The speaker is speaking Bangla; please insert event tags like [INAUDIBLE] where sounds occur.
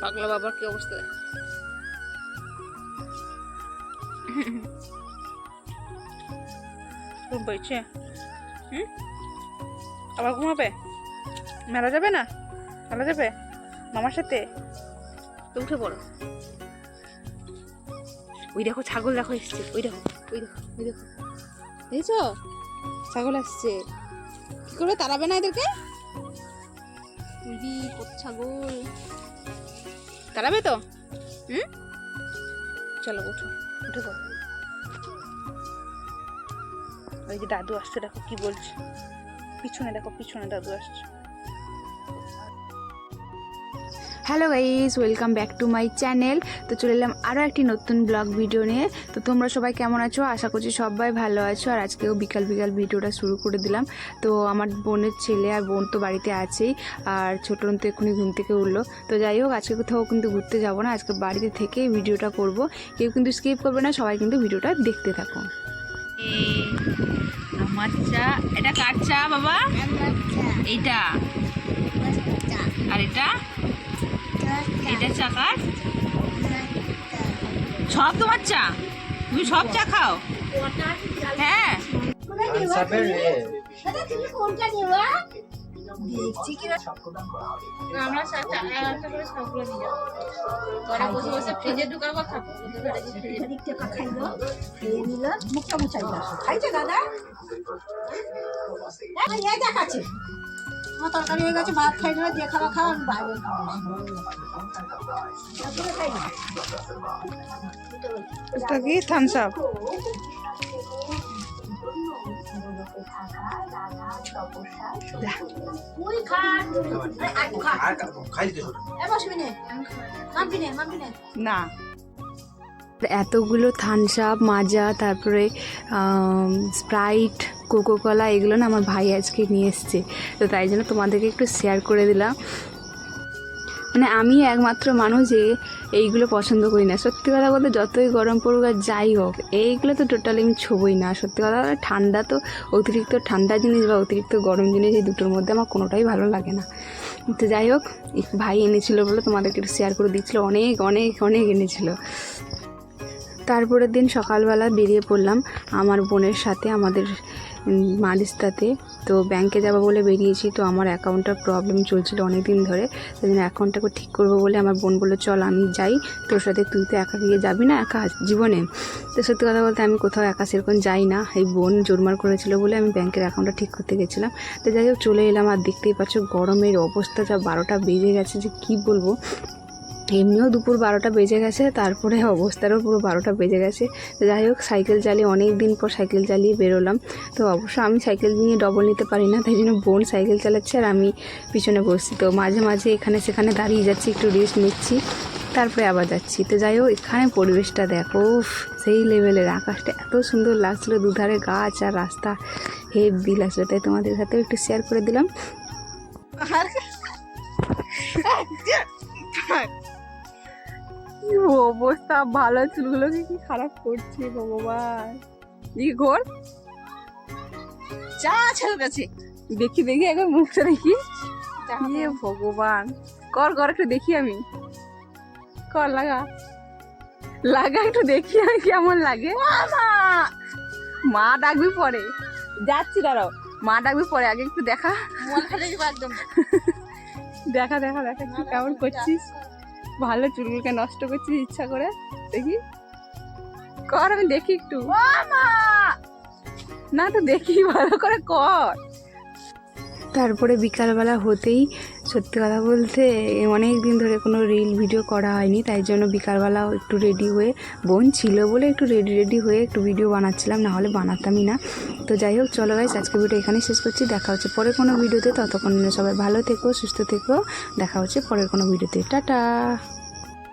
পাগলা বাবার কি অবস্থা দেখ। ঘুম [LAUGHS] হুম? আবার ঘুমাবে? মেলা যাবে না? মেলা যাবে? মামার সাথে? তো উঠে পড়ো। ওই দেখো ছাগল দেখো এসছে। ওই দেখো ওই দেখো ওই দেখো। দেখেছ? ছাগল আসছে। কি করে তাড়াবে না এদেরকে? ছাগল। তাড়াবে তো? হুম? চলো, উঠো। উঠে পড়ো। ওই যে দাদু আসছে, দেখো কি বলছে। পিছনে, দেখো, পিছনে দাদু আসছে। Hello guys welcome back to my channel. তো চলে এলাম আরও একটি নতুন ব্লগ ভিডিও নিয়ে। তো তোমরা সবাই কেমন আছো? আশা করছি সবাই ভালো আছো। আর আজকেও বিকাল বিকাল ভিডিওটা শুরু করে দিলাম। তো আমার বোনের ছেলে আর বোন তো বাড়িতে আছেই আর ছোটো তো এক্ষুনি ঘুম থেকে উঠল। তো যাই হোক আজকে কোথাও কিন্তু ঘুরতে যাব না। আজকে বাড়িতে থেকে ভিডিওটা করব। কেউ কিন্তু স্কিপ করবে না সবাই কিন্তু ভিডিওটা দেখতে থাকো। আমার চা। এটা কার চা বাবা? এইটা। আর এটা? এটা চা কার? সব তোমার চা? তুমি সব চা খাও? হ্যাঁ। আমরা একটা একটা করে সবগুলো নিয়ে যাব। বসে বসে ফ্রিজে ঢুকাবো খাব। মুখটা মুছাই খাইছে দাদা? এই দেখাচ্ছে আমার তরকারি হয়ে গেছে ভাত খাই দেবে যে খাওয়া খাওয়া আমি বাইরে এটা কি? থামস আপ নে। মাম্পি নে মাম্পি নে। না। এতগুলো থামস আপ মাজা তারপরে স্প্রাইট কোকোকলা এগুলো না আমার ভাই আজকে নিয়ে এসছে। তো তাই জন্য তোমাদেরকে একটু শেয়ার করে দিলাম। মানে আমি একমাত্র মানুষ যে এইগুলো পছন্দ করি না। সত্যি কথা বলতে যতই গরম পড়ুক আর যাই হোক, এইগুলো তো টোটালি আমি ছোবই না। সত্যি কথা ঠান্ডা তো অতিরিক্ত ঠান্ডা জিনিস বা অতিরিক্ত গরম জিনিস এই দুটোর মধ্যে আমার কোনোটাই ভালো লাগে না। তো যাই হোক ভাই এনেছিল বলে তোমাদেরকে একটু শেয়ার করে দিচ্ছিল অনেক অনেক অনেক এনেছিল। তারপরের দিন সকালবেলা বেরিয়ে পড়লাম। আমার বোনের সাথে আমাদের উম, মারিস্তাতে তো ব্যাংকে যাব বলে বেরিয়েছি তো আমার অ্যাকাউন্টটার প্রবলেম চলছিল অনেক দিন ধরে। সেই জন্য অ্যাকাউন্টটাকে ঠিক করব বলে আমার বোন বলল চল আমি যাই তোর সাথে তুই তো একা গিয়ে যাবি না একা জীবনে? তো সত্যি কথা বলতে আমি কোথাও একা সেরকম যাই না। এই বোন জোরমার করেছিল বলে আমি ব্যাংকের অ্যাকাউন্টটা ঠিক করতে গেছিলাম। তো যাই হোক চলে এলাম। আর দেখতেই পাচ্ছ গরমের অবস্থা যা বারোটা বেজে গেছে যে কি বলব? এমনিও দুপুর বারোটা বেজে গেছে তারপরে অবস্থারও পুরো বারোটা বেজে গেছে তো যাই হোক সাইকেল চালিয়ে অনেক দিন পর সাইকেল চালিয়ে বেরোলাম তো অবশ্য আমি সাইকেল নিয়ে ডবল নিতে পারি না তাই জন্য বোন সাইকেল চালাচ্ছে আর আমি পিছনে বসছি তো মাঝে মাঝে এখানে সেখানে দাঁড়িয়ে যাচ্ছি একটু রেস্ট নিচ্ছি তারপরে আবার যাচ্ছি তো যাই হোক এখানে পরিবেশটা দেখো সেই লেভেলের আকাশটা এত সুন্দর লাগছিল দুধারে গাছ আর রাস্তা হেভি লাগছিল তাই তোমাদের সাথেও একটু শেয়ার করে দিলাম কি অবস্থা ভালো চুলগুলোকে কি খারাপ করছে ভগবান? দেখি ঘোর। চা ছেলে গেছে দেখি দেখি একবার মুখটা দেখি। ইয়ে ভগবান। কর কর একটু দেখি আমি। কর লাগা। লাগা একটু দেখি আমি কেমন লাগে। মা ডাকবি পরে। যাচ্ছি দাঁড়াও। মা ডাকবি পরে আগে একটু দেখা। [LAUGHS] দেখা দেখা দেখা কি কেমন করছিস? ভালো চুলগুলোকে নষ্ট করছি ইচ্ছা করে? দেখি। কর আমি দেখি একটু। না তো দেখি ভালো করে কর। তারপরে বিকালবেলা হতেই সত্যি কথা বলতে, অনেক দিন ধরে কোনো রিল ভিডিও করা হয়নি, তাই জন্য বিকালবেলা একটু রেডি হয়ে, বোন ছিল বলে একটু রেডি রেডি হয়ে একটু ভিডিও বানাচ্ছিলাম, না হলে বানাতামই না। তো যাই হোক, চলো গাইস আজকে ভিডিও এখানেই শেষ করছি। দেখা হচ্ছে পরে কোনো ভিডিওতে ততক্ষণ সবাই ভালো থেকো, সুস্থ থেকো। দেখা হচ্ছে পরের কোনো ভিডিওতে টাটা!